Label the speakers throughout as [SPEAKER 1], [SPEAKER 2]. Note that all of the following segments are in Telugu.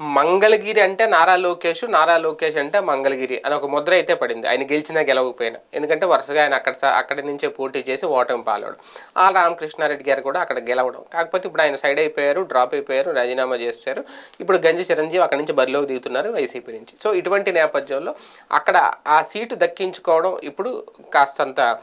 [SPEAKER 1] మంగళగిరి అంటే నారా లోకేష్ నారా లోకేష్ అంటే మంగళగిరి అని ఒక ముద్ర అయితే పడింది. ఆయన గెలిచినా గెలవకపోయినా. ఎందుకంటే వరుసగా ఆయన అక్కడ స- అక్కడి నుంచే పోటీ చేసి ఓటమి పాలవడం. ఆ రామకృష్ణారెడ్డి గారు కూడా అక్కడ గెలవడం. కాకపోతే ఇప్పుడు ఆయన సైడ్ అయిపోయారు డ్రాప్ అయిపోయారు రాజీనామా చేస్తారు. ఇప్పుడు గంజి చిరంజీవి అక్కడి నుంచి బరిలోకి దిగుతున్నారు వైసీపీ నుంచి. సో ఇటువంటి నేపథ్యంలో అక్కడ ఆ సీటు దక్కించుకోవడం ఇప్పుడు కాస్తంత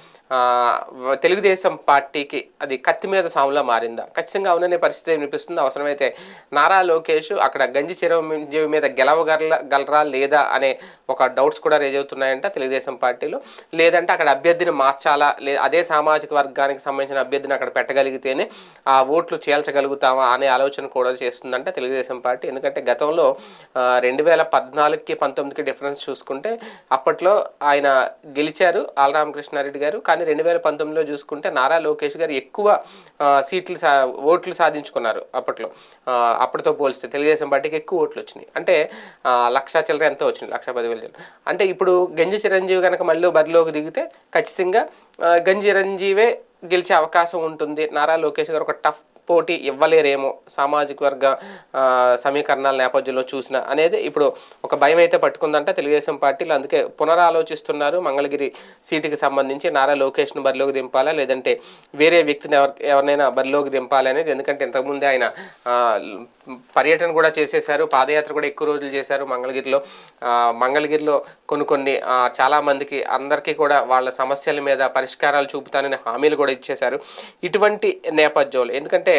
[SPEAKER 1] తెలుగుదేశం పార్టీకి అది కత్తి మీద సాములా మారిందా? ఖచ్చితంగా అవుననే పరిస్థితి వినిపిస్తుంది అవసరమైతే నారా లోకేష్ అక్కడ గంజి చిరంజీవి మీద గెలవగల గలరా లేదా అనే ఒక డౌట్స్ కూడా రేజ్ అవుతున్నాయంట తెలుగుదేశం పార్టీలో. లేదంటే అక్కడ అభ్యర్థిని మార్చాలా? లే అదే సామాజిక వర్గానికి సంబంధించిన అభ్యర్థిని అక్కడ పెట్టగలిగితేనే ఆ ఓట్లు చేల్చగలుగుతామా అనే ఆలోచన కూడా చేస్తుందంట తెలుగుదేశం పార్టీ. ఎందుకంటే గతంలో రెండు వేల పద్నాలుగుకి పంతొమ్మిదికి డిఫరెన్స్ చూసుకుంటే అప్పట్లో ఆయన గెలిచారు ఆలరామకృష్ణారెడ్డి గారు. కానీ రెండు వేల పంతొమ్మిదిలో చూసుకుంటే నారా లోకేష్ గారు ఎక్కువ సీట్లు సా ఓట్లు సాధించుకున్నారు అప్పట్లో. అప్పటితో పోలిస్తే తెలుగుదేశం పార్టీకి ఎక్కువ ఓట్లు వచ్చినాయి. అంటే లక్ష చిల్లర ఎంతో వచ్చింది లక్ష పదివేల చిల్లర. అంటే ఇప్పుడు గంజి చిరంజీవి కనుక మళ్ళీ బరిలోకి దిగితే ఖచ్చితంగా గంజి చిరంజీవే గెలిచే అవకాశం ఉంటుంది. నారా లోకేష్ గారు ఒక టఫ్ పోటీ ఇవ్వలేరేమో సామాజిక వర్గ సమీకరణాల నేపథ్యంలో చూసిన అనేది ఇప్పుడు ఒక భయం అయితే పట్టుకుందంట తెలుగుదేశం పార్టీలు. అందుకే పునరాలోచిస్తున్నారు. మంగళగిరి సీటుకి సంబంధించి నారా లోకేష్ను బరిలోకి దింపాలా లేదంటే వేరే వ్యక్తిని ఎవరి ఎవరినైనా బరిలోకి దింపాలి అనేది? ఎందుకంటే ఇంతకుముందే ఆయన పర్యటన కూడా చేసేశారు. పాదయాత్ర కూడా ఎక్కువ రోజులు చేశారు మంగళగిరిలో. మంగళగిరిలో కొన్ని కొన్ని చాలామందికి అందరికీ కూడా వాళ్ళ సమస్యల మీద పరిష్కారాలు చూపుతానని హామీలు కూడా ఇచ్చేశారు. ఇటువంటి నేపథ్యంలో ఎందుకంటే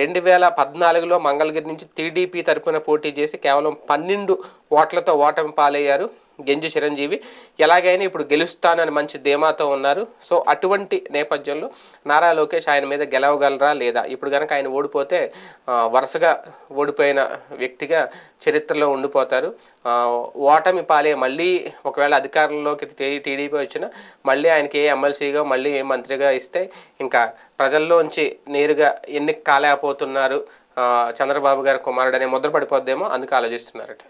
[SPEAKER 1] రెండు వేల పద్నాలుగులో మంగళగిరి నుంచి టీడీపీ తరపున పోటీ చేసి కేవలం పన్నెండు ఓట్లతో ఓటమి పాలయ్యారు. గెంజి చిరంజీవి. ఎలాగైనా ఇప్పుడు గెలుస్తానని మంచి ధీమాతో ఉన్నారు. సో అటువంటి నేపథ్యంలో నారా లోకేష్ ఆయన మీద గెలవగలరా లేదా? ఇప్పుడు కనుక ఆయన ఓడిపోతే వరుసగా ఓడిపోయిన వ్యక్తిగా చరిత్రలో ఉండిపోతారు. ఓటమి పాలే మళ్ళీ ఒకవేళ అధికారంలోకి టీడీపీ వచ్చినా మళ్ళీ ఆయనకి ఏ ఎమ్మెల్సీగా మళ్ళీ ఏ మంత్రిగా ఇస్తే ఇంకా ప్రజల్లోంచి నేరుగా ఎన్నిక కాలేకపోతున్నారు చంద్రబాబు గారి కుమారుడు అనే ముద్ర పడిపోద్దేమో అందుకు ఆలోచిస్తున్నారట.